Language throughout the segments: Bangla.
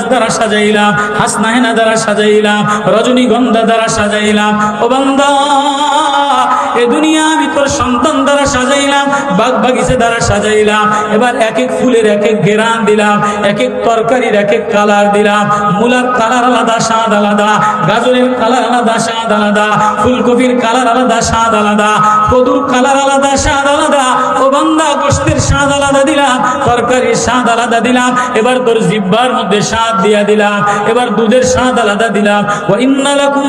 দ্বারা সাজাইলাম হাসনাহেনা দ্বারা সাজাইলাম রজনীগন্ধা দ্বারা সাজাইলাম। ও বান্দা! এ দুনিয়া আমি তোর সন্তান দ্বারা সাজাইলাম বাগ বাগিচা দ্বারা সাজাইলাম। এবার এক এক ফুলের এক এক ঘেরান দিলাম এক এক তরকারির এক এক কালার দিলাম। মূলার কালার আলাদা, স্বাদ আলাদা, গাজরের কালার আলাদা, স্বাদ আলাদা, ফুলকপির কালার আলাদা, স্বাদ আলাদা, কদুর কালার আলাদা, স্বাদ আলাদা, ও বান্দা গোষ্ঠের স্বাদ আলাদা দিলাম, তরকারির স্বাদ আলাদা দিলাম, এবার তোর জিব্বার মধ্যে স্বাদ দিয়া দিলাম, এবার দুধের স্বাদ আলাদা দিলাম। ওয়া ইন্না লাকুম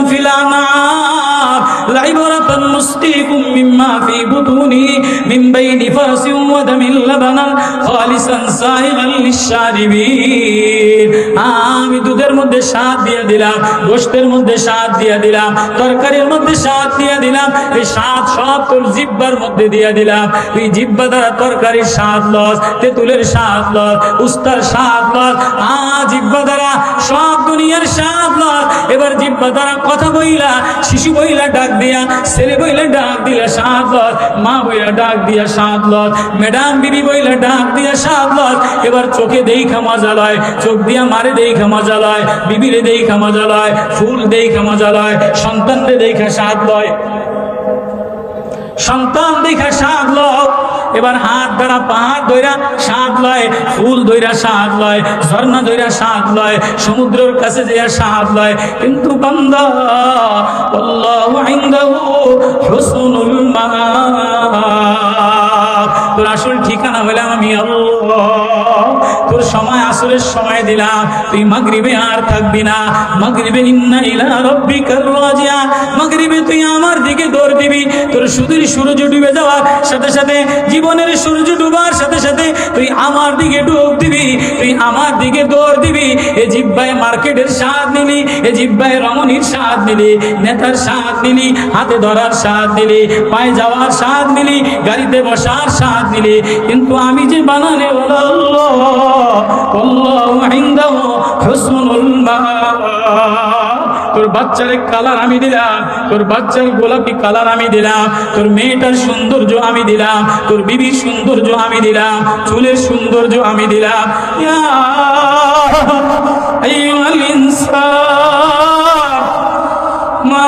ফি বুতুনি মিন বাইনি ফারসিন ওয়া দামিন লাবানান খালিসান সাইগান লিশারিবিন আমি দুধের মধ্যে দিলাম গোশতের মধ্যে দিলাম, তরকারির মধ্যে স্বাদ দিয়া দিলাম, এই স্বাদ সব তোর জিব্বার মধ্যে দিয়া দিলাম। তুই জিব্বা দ্বারা তরকারির স্বাদ লস, তেঁতুলের স্বাদ লস, উস্তার স্বাদ লস আ জিব্বা দ্বারা সব দুনিয়ার স্বাদ লস। এবার জিব্বা দ্বারা কথা বইলা, শিশু বইলা ডাক দিয়া, ছেলে বইলা ডাক দিয়া স্বাদ লস মা বইলা ডাক দিয়া স্বাদ লস ম্যাডাম বিবি বইলা ডাক দিয়া স্বাদ লস এবার চোখে দেখা মজা লয়, চোখ দিয়া মারে দেখা মজা লয়, বিবিরে দেখা মজা লয়, ফুল দেখা মজা লয়, সন্তানরে দেখা স্বাদ লয়। সন্তান দেখা স্বাদ লয় এবার হাত দ্বারা পাহাড় ধইরা স্বাদ লয়, ফুল ধইরা স্বাদ লয়, ঝর্ণা ধইরা স্বাদ লয়, সমুদ্রের কাছে যেয়া স্বাদ লয়। কিন্তু বান্দা তোর আসল ঠিকানা হলাম আমি আল্লাহ। সময়, আসরের সময় দিলাম। তুই মাগরিবে আর থাকবি না। মাগরিবে ইন্না ইলা রব্বিকার রাজিয়া। মাগরিবে তুই আমার দিকে দৌড় দিবি। তোর সুদূর সূর্য ডুবে যাওয়ার সাথে সাথে, জীবনের সূর্য ডুবার সাথে সাথে তুই আমার দিকে ডুব দিবি। তুই আমার দিকে দৌড় দিবি। এ জিব্বায় মার্কেটের স্বাদ নিলি। এ জিব্বায় রমণীর স্বাদ নিলি। নেতার স্বাদ নিলি। হাতে ধরার স্বাদ নিলি। পায়ে যাওয়ার স্বাদ নিলি। গাড়িতে বসার স্বাদ নিলি। কিন্তু আমি যে বানানে বলো তোর বাচ্চার কালার আমি দিলাম তোর বাচ্চার গোলাপি কালার আমি দিলাম তোর মেয়েটার সৌন্দর্য আমি দিলাম তোর বিবির সৌন্দর্য আমি দিলাম চুলের সৌন্দর্য আমি দিলাম ইয়া আইয়ুহাল ইনসান মা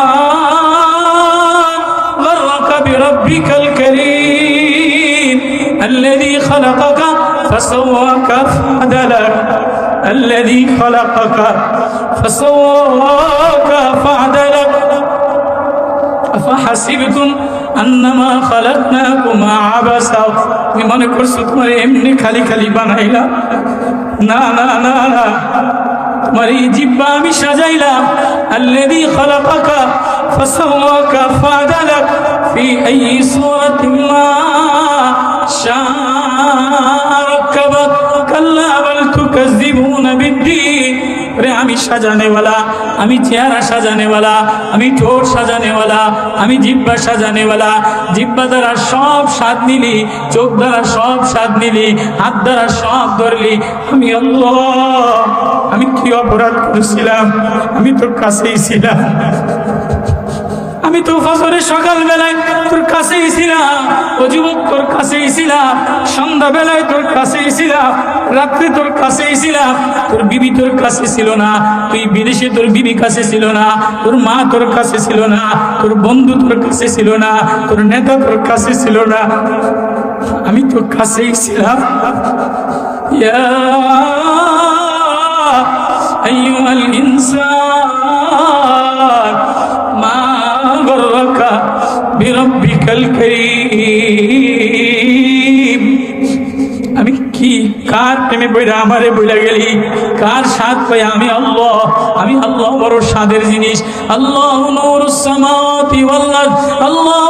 غرك بربك الكريم الذي خلقك فسواك فعدلك الذي خلقك فسواك فعدلك أفحسبتم أنما خلقناكم عبثا তুমি মনে করছো তোমার এমনি খালি খালি বানাইলাম না না না না তোমার এই জিব্বা আমি সাজাইলাম আল্লাযী খালাকাকা ফাসাওয়াকা ফাদালাক ফি আইয়ি সূরাতিন মা শাআ রে আমি সাজানেওয়ালা, আমি চেহারা সাজানেওয়ালা, আমি ঠোঁট সাজানেওয়ালা, আমি জিব্বা সাজানেওয়ালা। জিব্বা দ্বারা সব স্বাদ নিলি, চোখ দ্বারা সব স্বাদ নিলি, হাত দ্বারা সব ধরলি। আমি আমি কি অপরাধ করেছিলাম? আমি তোর কাছেই ছিলাম। আমি তো ফজরের সকাল বেলায় তোর কাছেই ছিলাম, ও যুবক তোর কাছেই ছিলাম সন্ধ্যা বেলায় তোর কাছেই ছিলাম, রাত্রে তোর কাছেই ছিলাম, তোর বিবি তোর কাছে ছিল না, তুই বিদেশে তোর বিবি কাছে ছিল না, তোর মা তোর কাছে ছিল না, তোর বন্ধু তোর কাছে ছিল না, তোর নেতা তোর কাছে ছিল না। আমি তোর কাছেই ছিলাম। ইয়া আইয়ুহাল ইনসান। আমি কি, কার প্রেমে বইরা আমারে বইরা গেলি? কার স্বাদ পাই আমি আল্লাহ? আমি আল্লাহ বড় স্বাদের জিনিস। আল্লাহ আল্লাহ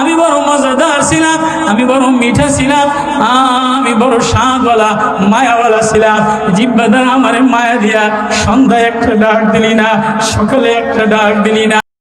আমি বড় মজাদার ছিলাম, আমি বড় মিঠা ছিলাম। আহ বড় স্বাদওয়ালা মায়াওয়ালা ছিলাম জিব্বা দ্বারা আমার মায়া দিয়া সন্ধ্যায় একটা ডাক দিলি না, সকালে একটা ডাক দিলি না।